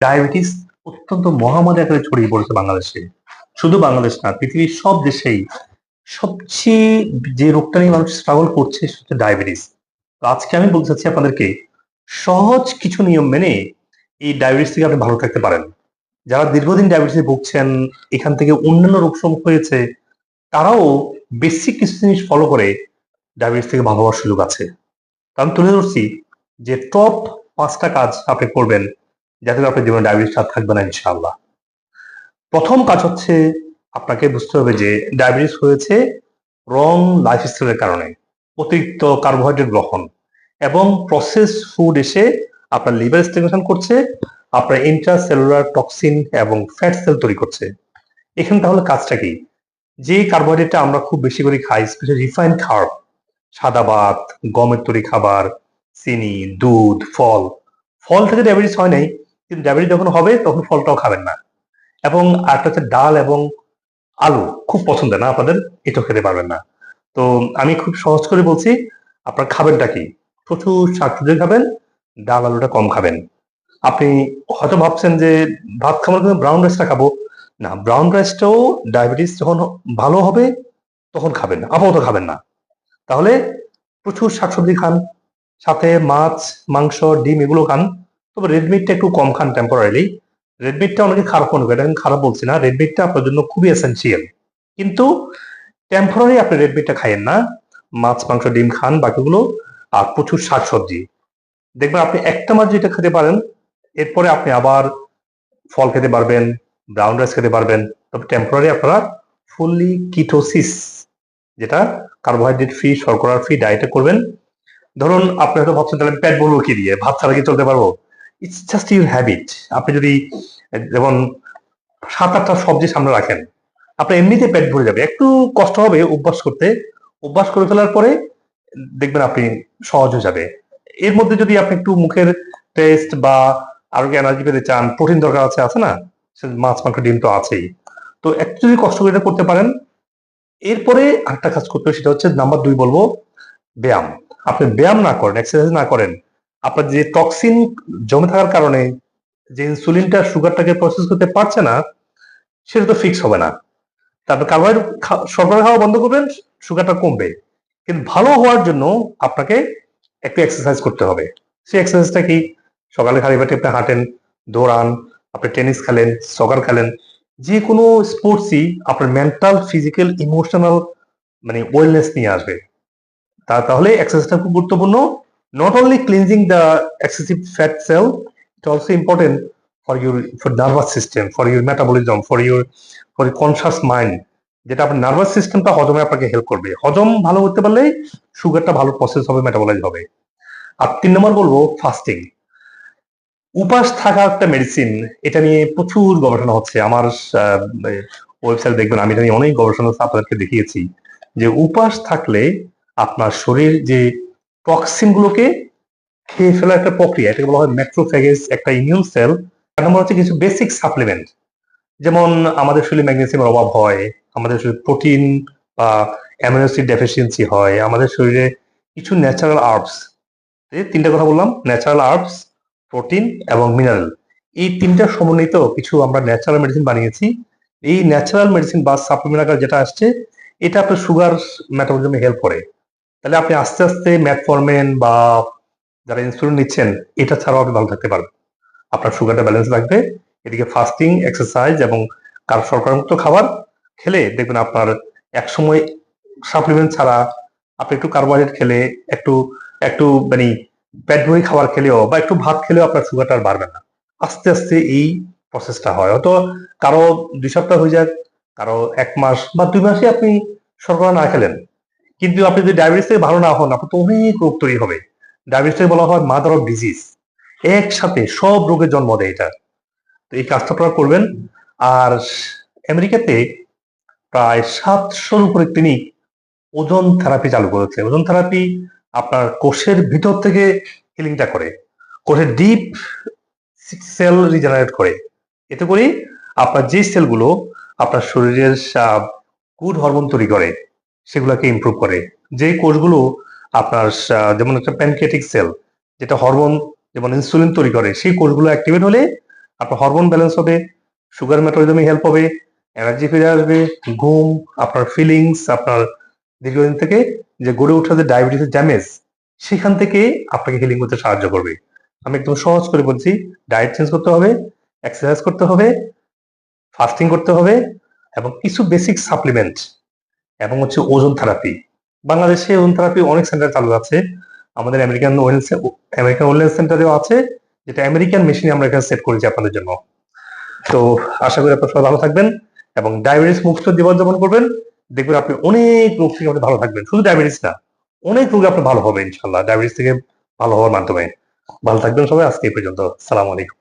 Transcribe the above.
Diabetes অত্যন্ত মহামারী আকারে ছড়িয়ে পড়েছে বাংলাদেশে। শুধু বাংলাদেশ না, পৃথিবীর সব দেশেই সবচেয়ে যে রোগটা নিয়ে মানুষ স্ট্রাগল করছে সেটা ডায়াবেটিস। তো আজকে আমি বলতে চাচ্ছি আপনাদেরকে, সহজ কিছু নিয়ম মেনে এই ডায়াবেটিস থেকে আপনি ভালো থাকতে পারেন। যারা দীর্ঘদিন ডায়াবেটিসে ভুগছেন, এখান থেকে অন্যান্য রোগ সমূহ হয়েছে, তারাও বেসিক কিছু জিনিস ফলো করে ডায়াবেটিস থেকে ভালো হওয়ার সুযোগ আছে। আমি তুলে ধরছি যে টপ পাঁচটা কাজ আপনি করবেন যাতে আপনার জীবনে ডায়াবেটিস আর থাকবে না, ইনশাআল্লাহ। প্রথম কাজ হচ্ছে আপনাকে বুঝতে হবে যে ডায়াবেটিস হয়েছে রং লাইফস্টাইলের কারণে, অতিরিক্ত কার্বোহাইড্রেট গ্রহণ এবং প্রসেস ফুড এসে আপনার লিভার স্টিমুলেশন করছে, আপনার ইন্ট্রাসেলুলার টক্সিন এবং ফ্যাট সেল তৈরি করছে। এখানে তাহলে কাজটা কি? যে কার্বোহাইড্রেটটা আমরা খুব বেশি করে খাই স্পেশালি রিফাইন্ড খাবার সাদা ভাত, গমের তৈরি খাবার, চিনি, দুধ, ফল ফল থেকে ডায়াবেটিস হয় নাই কিন্তু ডায়াবেটিস যখন হবে, তখন ফলটাও খাবেন না। এবং আরেকটা হচ্ছে ডাল এবং আলু খুব পছন্দের না আপনাদের, এটাও খেতে পারবেন না। তো আমি খুব সহজ করে বলছি, আপনার খাবেনটা কি? প্রচুর শাকসবজি খাবেন, ডাল আলুটা কম খাবেন। আপনি হয়তো ভাবছেন যে, ভাত খাবার কিন্তু ব্রাউন রাইসটা খাব। না ব্রাউন রাইসটাও ডায়াবেটিস যখন ভালো হবে, তখন খাবেন, আপাতত খাবেন না। তাহলে প্রচুর শাকসবজি খান, সাথে মাছ, মাংস, ডিম এগুলো খান। তবে রেড মিটটা একটু কম খান টেম্পোরারিলি রেডমিটটা অনেকে খারাপ মনে করে এটা খারাপ বলছি না। রেড মিটটা আপনার জন্য খুবই এসেন্সিয়াল কিন্তু টেম্পোরারি আপনি রেড মিটটা খাইয়েন না। মাছ, মাংস, ডিম খান, বাকিগুলো, আর প্রচুর শাকসবজি। দেখবেন আপনি একটা মাছ যেটা খেতে পারেন, এরপরে আপনি আবার ফল খেতে পারবেন ব্রাউন রাইস খেতে পারবেন। তবে টেম্পোরারি আপনারা ফুললি কিটোসিস যেটা কার্বোহাইড্রেট ফ্রি শর্করা ফ্রি ডায়েটে করবেন। ধরুন, আপনি হয়তো ভাবছেন তাহলে পেট বলব কি দিয়ে? ভাত ছাড়া কি চলতে পারব? ইটস জাস্ট ইউর হ্যাবিট আপনি যদি, যেমন সাত আটটা সবজি সামনে রাখেন, আপনার এমনিতে পেট ভরে যাবে। একটু কষ্ট হবে অভ্যাস করতে। অভ্যাস করে ফেলার পরে দেখবেন আপনি সহজ হয়ে যাবে। এর মধ্যে যদি আপনি একটু মুখের টেস্ট বা আরও এনার্জি পেতে চান প্রোটিন দরকার আছে আছে না? মাছ, মাংস, ডিম তো আছেই। তো একটু যদি কষ্ট করে করতে পারেন, এরপরে আরেকটা কাজ করতে হবে, সেটা হচ্ছে নাম্বার দুই বলব, ব্যায়াম। আপনি ব্যায়াম না করেন এক্সারসাইজ না করেন আপনার যে টক্সিন জমে থাকার কারণে যে ইনসুলিনটা সুগারটাকে প্রসেস করতে পারছে না, সেটা তো ফিক্স হবে না। তারপর কার্বোহাইড্রেট সরবরাহ খাওয়া বন্ধ করবেন সুগারটা কমবে। কিন্তু ভালো হওয়ার জন্য আপনাকে একটু এক্সারসাইজ করতে হবে। সেই এক্সারসাইজটা কি? সকালে খালি পেটে আপনি হাঁটেন, দৌড়ান, আপনি টেনিস খেলেন সকার খেলেন যে কোনো স্পোর্টসই আপনার মেন্টাল ফিজিক্যাল ইমোশনাল মানে ওয়েলনেস নিয়ে আসবে। তা, তাহলে এক্সারসাইজটা খুব গুরুত্বপূর্ণ। Not only cleansing the excessive fat cell it also important for your for nervous system for your metabolism for your for conscious mind যেটা আপনার নার্ভাস সিস্টেমটা হজমে আপনাকে হেল্প করবে। হজম ভালো করতে পারলে সুগারটা ভালো প্রসেস হবে মেটাবলাইজ হবে। আর তিন নম্বর বলব ফাস্টিং উপাস থাকা একটা মেডিসিন এটা নিয়ে প্রচুর গবেষণা হচ্ছে। আমার ওয়েবসাইট দেখবেন, আমি এটা নিয়ে অনেক গবেষণা আপনাদেরকে দেখিয়েছি। যে উপাস থাকলে আপনার শরীর যে টক্সিন গুলোকে খেয়ে ফেলার একটা প্রক্রিয়া, এটাকে বলা হয় ম্যাক্রোফ্যাগেস একটা ইমিউন সেল এক নম্বর হচ্ছে কিছু বেসিক সাপ্লিমেন্ট যেমন আমাদের শরীরে ম্যাগনেসিয়ামের অভাব হয়, আমাদের শরীরে প্রোটিন বা অ্যামিনোসিড ডেফিসিয়েন্সি হয়, আমাদের শরীরে কিছু ন্যাচারাল আর্বস তিনটা কথা বললাম ন্যাচারাল আর্বস প্রোটিন এবং মিনারেল এই তিনটা সমন্বিত কিছু আমরা ন্যাচারাল মেডিসিন বানিয়েছি। এই ন্যাচারাল মেডিসিন বা সাপ্লিমেন্ট আকার যেটা আসছে, এটা আপনার সুগার মেটাবলিজমে হেল্প করে। তাহলে আপনি আস্তে আস্তে ম্যাটফরমেন বা যারা ইনসুলিন নিচ্ছেন, এটা ছাড়াও আপনি ভালো থাকতে পারবেন। আপনার সুগারটা ব্যালেন্স রাখবে এদিকে ফাস্টিং এক্সারসাইজ এবং কার শর্করামুক্ত খাবার খেলে দেখবেন আপনার একসময় সাপ্লিমেন্ট ছাড়া আপনি একটু কার্বোহাইড্রেট খেলে, একটু একটু মানে পেট ভরি খাবার খেলেও বা একটু ভাত খেলেও আপনার সুগারটা আর বাড়বে না। আস্তে আস্তে এই প্রসেসটা হয়। হয়তো কারও দুই সপ্তাহ হয়ে যাক, কারও এক মাস বা দুই মাসে আপনি শর্করা না খেলেন। কিন্তু আপনি যদি ডায়াবেটিস ভালো না হন, আপনার তো অনেক রোগ তৈরি হবে। ডায়াবেটিস বলা হয় মাদার অফ ডিজিজ একসাথে সব রোগের জন্ম দেয় এটা। তো এই কাজটা আপনারা করবেন। আর আমেরিকাতে প্রায় সাতশোর উপরে ক্লিনিক ওজন থেরাপি চালু করেছে। ওজন থেরাপি আপনার কোষের ভিতর থেকে হিলিংটা করে। কোষের ডিপ সেল রিজেনারেট করে। এতে করে আপনার যে সেলগুলো আপনার শরীরের গুড হরমোন তৈরি করে। সেগুলোকে ইমপ্রুভ করে। যে কোষগুলো আপনার যেমন একটা প্যানক্রিয়াটিক সেল যেটা হরমোন যেমন ইনসুলিন তৈরি করে, সেই কোষগুলো অ্যাক্টিভেট হলে আপনার হরমোন ব্যালেন্স হবে সুগার মেটাবলিজমে হেল্প হবে এনার্জি ফিরে আসবে, ঘুম, আপনার ফিলিংস আপনার দীর্ঘদিন থেকে যে গড়ে ওঠা যে ডায়াবেটিসের ড্যামেজ সেখান থেকে আপনাকে হিলিং করতে সাহায্য করবে। আমি একদম সহজ করে বলছি ডায়েট চেঞ্জ করতে হবে এক্সারসাইজ করতে হবে ফাস্টিং করতে হবে, এবং কিছু বেসিক সাপ্লিমেন্ট এবং হচ্ছে ওজন থেরাপি বাংলাদেশে ওজন থেরাপি অনেক সেন্টার চালু আছে। আমাদের আমেরিকান ওয়েলনেস আমেরিকান ওয়েলনেস সেন্টারেও আছে, যেটা আমেরিকান মেশিনে আমরা এখানে সেট করেছি আপনাদের জন্য। তো আশা করি আপনারা সবাই ভালো থাকবেন এবং ডায়াবেটিস মুক্ত জীবনযাপন করবেন। দেখবেন আপনি অনেক রোগ থেকে আপনি ভালো থাকবেন। শুধু ডায়াবেটিস না, অনেক রোগে আপনি ভালো হবে ইনশাল্লাহ ডায়াবেটিস থেকে ভালো হওয়ার মাধ্যমে। ভালো থাকবেন সবাই, আজকে এই পর্যন্ত। সালাম আলাইকুম।